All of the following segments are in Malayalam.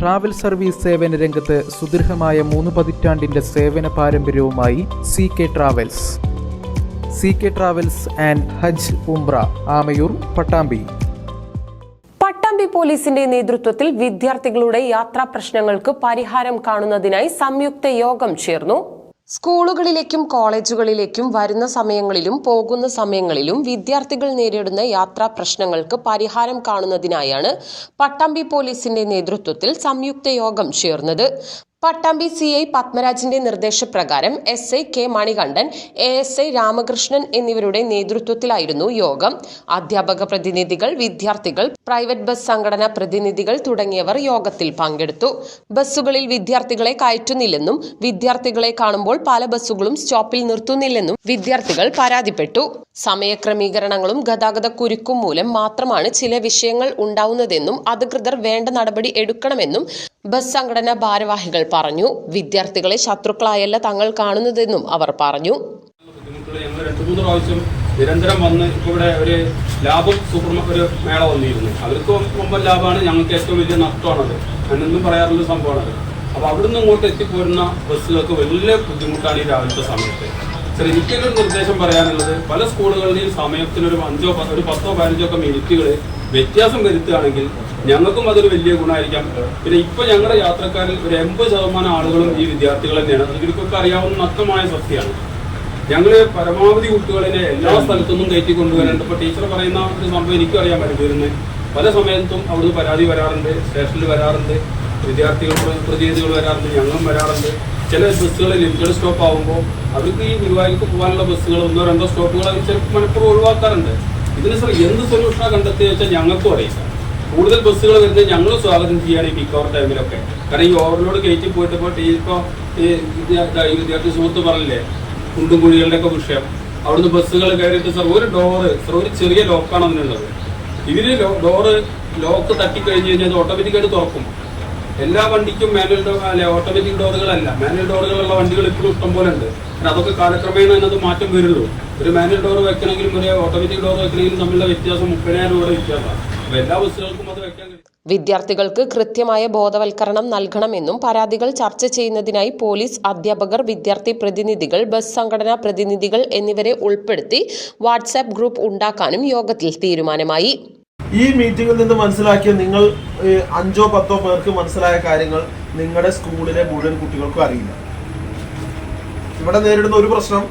ട്രാവൽ സർവീസ് സേവന രംഗത്ത് സുദീർഘമായ മൂന്ന് പതിറ്റാണ്ടിന്റെ സേവന പാരമ്പര്യവുമായി C K travels C K travels and ഹജ് ഉംബ്ര ആമയൂർ പട്ടാമ്പി. പട്ടാമ്പി പോലീസിന്റെ നേതൃത്വത്തിൽ വിദ്യാർത്ഥികളുടെ യാത്രാ പ്രശ്നങ്ങൾക്ക് പരിഹാരം കാണുന്നതിനായി സംയുക്ത യോഗം ചേർന്നു. സ്കൂളുകളിലേക്കും കോളേജുകളിലേക്കും വരുന്ന സമയങ്ങളിലും പോകുന്ന സമയങ്ങളിലും വിദ്യാർത്ഥികൾ നേരിടുന്ന യാത്രാ പ്രശ്നങ്ങൾക്ക് പരിഹാരം കാണുന്നതിനായാണ് പട്ടാമ്പി പോലീസിന്റെ നേതൃത്വത്തിൽ സംയുക്ത യോഗം ചേർന്നത്. പട്ടാമ്പി സി ഐ പത്മരാജിന്റെ നിർദ്ദേശപ്രകാരം S I K Manikandan A S I Ramakrishnan എന്നിവരുടെ നേതൃത്വത്തിലായിരുന്നു യോഗം. അധ്യാപക പ്രതിനിധികൾ വിദ്യാർത്ഥികൾ പ്രൈവറ്റ് ബസ് സംഘടനാ പ്രതിനിധികൾ തുടങ്ങിയവർ യോഗത്തിൽ പങ്കെടുത്തു. ബസ്സുകളിൽ വിദ്യാർത്ഥികളെ കയറ്റുന്നില്ലെന്നും വിദ്യാർത്ഥികളെ കാണുമ്പോൾ പല ബസ്സുകളും സ്റ്റോപ്പിൽ നിർത്തുന്നില്ലെന്നും വിദ്യാർത്ഥികൾ പരാതിപ്പെട്ടു. സമയക്രമീകരണങ്ങളും ഗതാഗത കുരുക്കും മൂലം മാത്രമാണ് ചില വിഷയങ്ങൾ ഉണ്ടാവുന്നതെന്നും അധികൃതർ വേണ്ട നടപടി എടുക്കണമെന്നും ബസ് സംഘടനാ ഭാരവാഹികൾ പറഞ്ഞു വിദ്യാർത്ഥികളെ ശത്രുക്കളായല്ല തങ്ങൾ കാണുന്നതെന്നും അവർ പറഞ്ഞു. നിരന്തരം വന്ന് ഇപ്പോൾ ഇവിടെ ഒരു ലാഭം സൂപ്പർ ഒരു മേള വന്നിരുന്നു. അവർക്ക് മുമ്പ് ലാഭമാണ് ഞങ്ങൾക്ക് ഏറ്റവും വലിയ നഷ്ടമാണത്. അങ്ങനൊന്നും പറയാറുള്ള സംഭവമാണത്. അപ്പോൾ അവിടുന്ന് ഇങ്ങോട്ട് എത്തിപ്പോരുന്ന ബസ്സുകൾക്ക് വലിയ ബുദ്ധിമുട്ടാണ് ഈ രാവിലത്തെ സമയത്ത്. സാർ എനിക്കൊരു നിർദ്ദേശം പറയാനുള്ളത് പല സ്കൂളുകളിലെയും സമയത്തിനൊരു അഞ്ചോ ഒരു പത്തോ പതിനഞ്ചോ ഒക്കെ മിനിറ്റുകൾ വ്യത്യാസം വരുത്തുകയാണെങ്കിൽ ഞങ്ങൾക്കും അതൊരു വലിയ ഗുണമായിരിക്കാം. പിന്നെ ഇപ്പൊ ഞങ്ങളുടെ യാത്രക്കാരിൽ ഒരു എൺപത് ശതമാനം ആളുകളും ഈ വിദ്യാർത്ഥികൾ തന്നെയാണ്. അതിനൊക്കെ അറിയാവുന്ന നഗ്നമായ സത്യമാണ്. ഞങ്ങൾ പരമാവധി കുട്ടികളെ എല്ലാ സ്ഥലത്തുനിന്നും കയറ്റി കൊണ്ടുവരാറുണ്ട് ഇപ്പൊ ടീച്ചർ പറയുന്ന ഒരു സംഭവം എനിക്കും അറിയാൻ പറ്റും പല സമയത്തും അവിടുന്ന് പരാതി വരാറുണ്ട് സ്റ്റേഷനിൽ വരാറുണ്ട് വിദ്യാർത്ഥികൾ പ്ര- പ്രതിനിധികൾ വരാറുണ്ട് ഞങ്ങളും വരാറുണ്ട്. ചില ബസ്സുകൾ ലിമിറ്റഡ് സ്റ്റോപ്പ് ആകുമ്പോൾ അവർക്ക് ഈ ഗുരുവായൂർക്ക് പോകാനുള്ള ബസ്സുകൾ ഒന്നോ രണ്ടോ സ്റ്റോപ്പുകൾ അവർ ചിലപ്പോൾ മലപ്പുറം ഒഴിവാക്കാറുണ്ട്. ഇതിന് സർ എന്ത് സൊല്യൂഷനാണ് കണ്ടെത്തിയെന്ന് വെച്ചാൽ ഞങ്ങൾക്കും അറിയില്ല കൂടുതൽ ബസ്സുകൾ വരുന്നത് ഞങ്ങൾ സ്വാഗതം ചെയ്യാണ് ഈ പീക്ക് അവർ ടൈമിലൊക്കെ കാരണം ഈ ഓവർലോഡ് കയറ്റി പോയിട്ട് ഇപ്പോൾ ഇപ്പോൾ ഈ വിദ്യാ- വിദ്യാർത്ഥി സുഹൃത്ത് പറഞ്ഞില്ലേ കുണ്ടും കുഴികളുടെയൊക്കെ വിഷയം. അവിടുന്ന് ബസ്സുകൾ കയറിയിട്ട് സർ ഒരു ഡോറ് സർ ഒരു ചെറിയ ലോക്കാണ് അതിനുള്ളത്. ഇതിന് ഡോറ് ലോക്ക് തട്ടിക്കഴിഞ്ഞ് കഴിഞ്ഞാൽ അത് ഓട്ടോമാറ്റിക്കായിട്ട് തുറക്കും. എല്ലാ വണ്ടിക്കും മാനുവൽ ഡോ അല്ലെ ഓട്ടോമാറ്റിക് ഡോറുകളല്ല മാനുവൽ ഡോറുകളുള്ള വണ്ടികൾ ഇപ്പോഴും ഇഷ്ടം പോലെ ഉണ്ട്. കാരണം അതൊക്കെ കാലക്രമേണ അതിനകത്ത് മാറ്റം വരുള്ളൂ. ഒരു മാനുവൽ ഡോർ വെക്കണമെങ്കിലും ഒരു ഓട്ടോമാറ്റിക് ഡോർ വെക്കണമെങ്കിലും തമ്മിലുള്ള വ്യത്യാസം മുപ്പതിനായിരം രൂപയുടെ വ്യത്യാസമാണ്. എല്ലാ അത് വെക്കാൻ വിദ്യാർത്ഥികൾക്ക് കൃത്യമായ ബോധവൽക്കരണം നൽകണമെന്നും പരാതികൾ ചർച്ച ചെയ്യുന്നതിനായി പോലീസ് അധ്യാപകർ വിദ്യാർത്ഥി പ്രതിനിധികൾ ബസ് സംഘടനാ പ്രതിനിധികൾ എന്നിവരെ ഉൾപ്പെടുത്തി വാട്സാപ്പ് ഗ്രൂപ്പ് ഉണ്ടാക്കാനും യോഗത്തിൽ തീരുമാനമായി. ഈ മീറ്റിംഗിൽ നിന്ന് മനസ്സിലാക്കിയ നിങ്ങൾ അഞ്ചോ പത്തോ പേർക്ക് മനസ്സിലായ കാര്യങ്ങൾ നിങ്ങളുടെ സ്കൂളിലെ മുഴുവൻ കുട്ടികൾക്കും അറിയില്ല. ഇവിടെ നേരിടുന്ന ഒരു പ്രശ്നം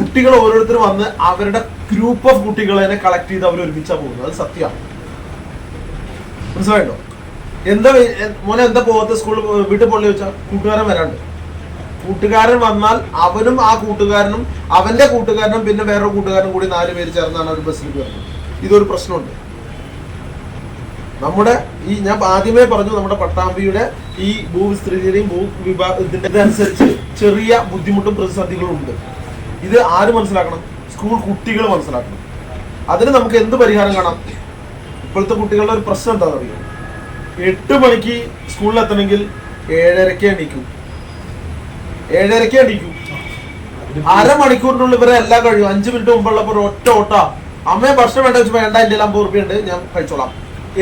കുട്ടികൾ ഓരോരുത്തരും വന്ന് അവരുടെ ഗ്രൂപ്പ് ഓഫ് കുട്ടികളെ കളക്ട് ചെയ്ത് അവർ ഒരുമിച്ചാ പോകുന്നത്. അത് സത്യമാണ് മനസ്സിലായിട്ടോ എന്താ മോനെ എന്താ പോകാത്ത സ്കൂളിൽ വീട്ടിൽ പൊള്ളി വെച്ചാൽ കൂട്ടുകാരൻ വരാണ്ട്. കൂട്ടുകാരൻ വന്നാൽ അവനും ആ കൂട്ടുകാരനും അവന്റെ കൂട്ടുകാരനും പിന്നെ വേറൊരു കൂട്ടുകാരനും കൂടി നാല് പേര് ചേർന്നാണ് ഒരു ബസ്സിൽ കയറുന്നത്. ഇതൊരു പ്രശ്നമുണ്ട്. നമ്മുടെ ഈ ഞാൻ ആദ്യമേ പറഞ്ഞു നമ്മുടെ പട്ടാമ്പിയുടെ ഈ ഭൂവിസ്തൃതിയുടെയും ഭൂ വിഭാ അനുസരിച്ച് ചെറിയ ബുദ്ധിമുട്ടും പ്രതിസന്ധികളും ഉണ്ട് ഇത് ആര് മനസ്സിലാക്കണം? സ്കൂൾ കുട്ടികൾ മനസ്സിലാക്കണം. അതിന് നമുക്ക് എന്ത് പരിഹാരം കാണാം? ഇപ്പോഴത്തെ കുട്ടികളുടെ ഒരു പ്രശ്നം എന്താണെന്ന് അറിയാം എട്ട് മണിക്ക് സ്കൂളിൽ എത്തണമെങ്കിൽ ഏഴരയ്ക്ക് എണീക്കും. ഏഴരയ്ക്ക് എണീക്കും. അരമണിക്കൂറിനുള്ളിൽ ഇവരെ എല്ലാം കഴിയും. അഞ്ച് മിനിറ്റ് മുമ്പുള്ളപ്പോൾ ഒറ്റ ഓട്ട. അമ്മയെ ഭക്ഷണം വേണ്ട വെച്ചാൽ വേണ്ട എന്റെ റുപ്യ ഉണ്ട് ഞാൻ കഴിച്ചോളാം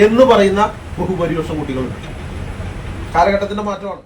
എന്ന് പറയുന്ന ബഹുഭൂരിപക്ഷം കുട്ടികളുണ്ട്. കാലഘട്ടത്തിന്റെ മാറ്റമാണ്.